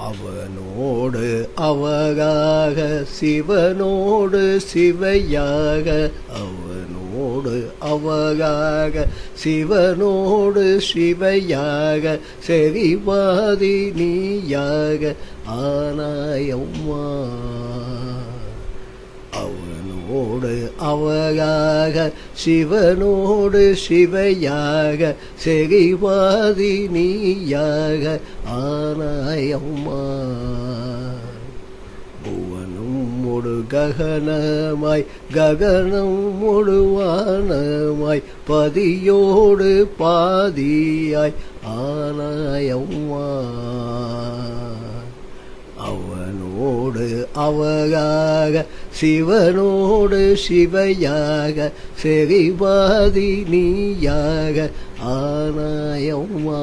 அவனோடு அவகாக சிவனோடு சிவையாக. அவனோடு அவகாக சிவனோடு சிவையாக. செறிவாதி நீயாக. ஆனாயம்மா அவனோடு அவையாக சிவனோடு சிவையாக செறிவாதி நீயாக ஆனாயம்மா. புவனும் முடு ககனமாய் ககனம் முழுவானமாய் பதியோடு பாதியாய் ஆனாயம்மா. அவனோடு சிவனோடு சிவையாக செறிவாதி நீயாக ஆனாயம்மா.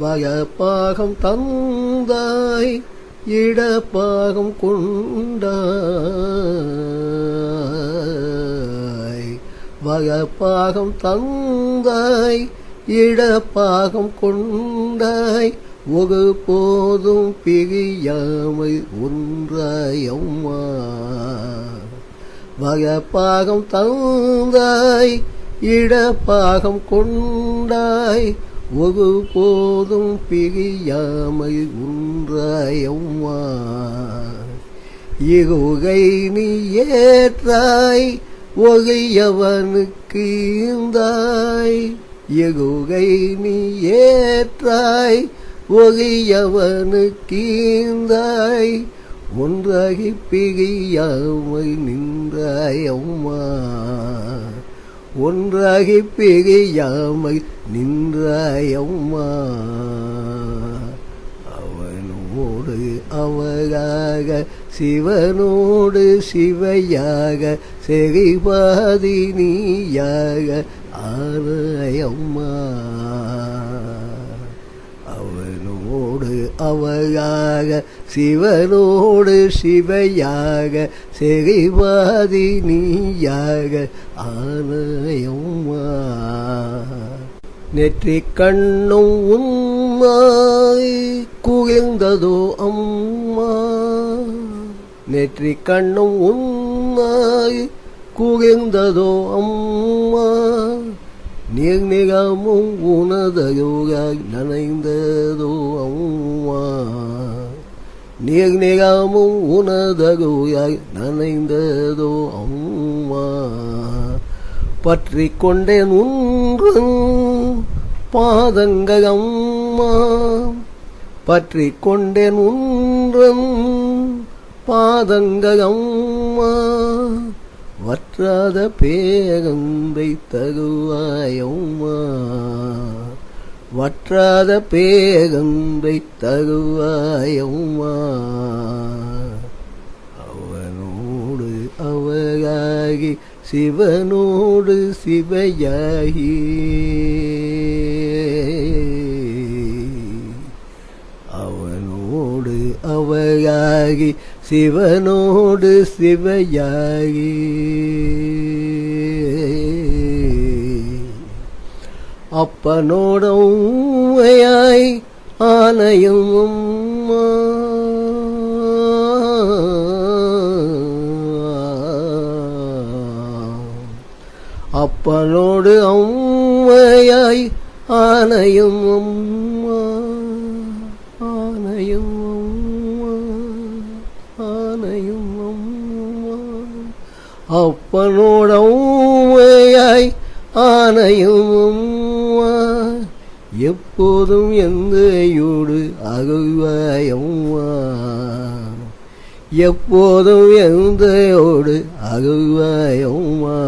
வயப்பாகம் தந்தாய் இடப்பாகம் கொண்டாய். வயப்பாகம் தந்தாய் இடப்பாகம் கொண்டாய் ஒரு போதும் பிரியாமை ஒன்றாயம்மா வகப்பாகம் தந்தாய் இடப்பாகம் கொண்டாய் ஒரு போதும் பிரியாமை ஒன்றாயம்மா இருகை நீ ஏற்றாய் ஒகையவனுக்கு ஈந்தாய் எகுகை நீ ஏற்றாய் ஒகையவனுக்கு ஈந்தாய் ஒன்றாகி நின்றாய் அம்மா. ஒன்றாகி பிகையாமல் நின்றாய் அம்மா. அவனோடு அவராக சிவனோடு சிவையாக செறிபாதி நீயாக ஆனாயம்மா அவனோடு அவையாக சிவனோடு சிவையாக செறிவாதி நீயாக ஆனையம்மா நெற்றி கண்ணும் உம்மாய் குகிழ்ந்ததோ அம்மா. நெற்றி கண்ணும் உம்மாய் குகிழ்ந்ததோ அம்மா நீர் நிகமும் உனதயோகாய் நனைந்ததோ அம்மா நீர் நிகமும் உனதயோகாய் நனைந்ததோ அம்மா பற்றி கொண்டேன் உன்றன் பாதங்கள் அம்மா பற்றி கொண்டேன் உன்றும் பாதங்கள் அம்மா வற்றாத பேகந்தை தருவாயம்மா வற்றாத பேகந்தை தருவாயம்மா அவனோடு அவராகி சிவனோடு சிவையாகி. அவனோடு அவராகி சிவனோடு சிவையாகி. அப்பனோட ஆனையும் அம்மா அப்பனோடு அம்மையாய் ஆனையும் அம்மா அப்பனோட உண்மையாய் ஆனையும் எப்போதும் எந்தையோடு அகழ்வாயம்மா. எப்போதும் எந்தையோடு அகழ்வாயம்மா.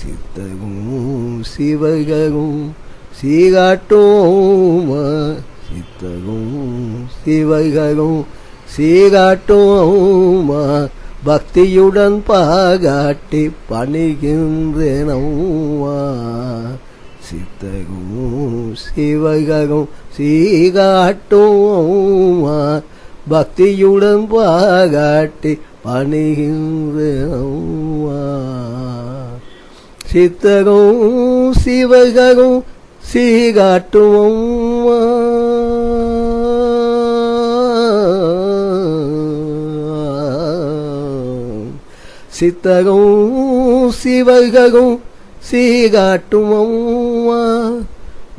சித்தகும் சிவகமும் சீகாட்டுமா. சித்தகும் சிவககும் சீகாட்டுமா. பக்தியுடன் பாகாட்டி பணிகின்றனவா? சித்தகும் சிவககும் சீகாட்டும் பக்தியுடன் பாகாட்டி பணிகின்றனவா? சித்தகும் சிவககும் சீகாட்டுவோம் சித்தகம் சிவகம் சீகாட்டுவோம்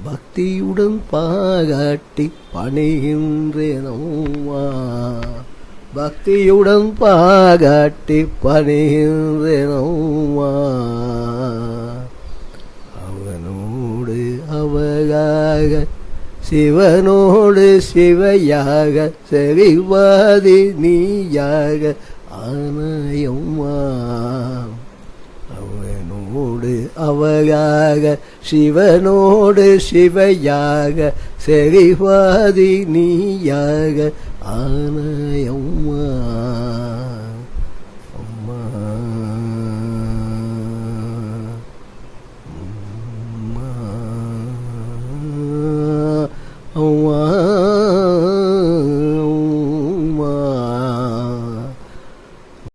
பக்தியுடன் பாகாட்டி பணிகின்றேனம்மா பக்தியுடன் பாகாட்டி பணிகின்றேனம்மா அவனோடு அவகாக சிவனோடு சிவையாக செறிவாதி நீயாக ஆனயம்மா அவனோடு அவகாக சிவனோடு சிவையாக செறிவாதி நீயாக ஆனையம்மா அம்மா. அம்மா. அம்மா.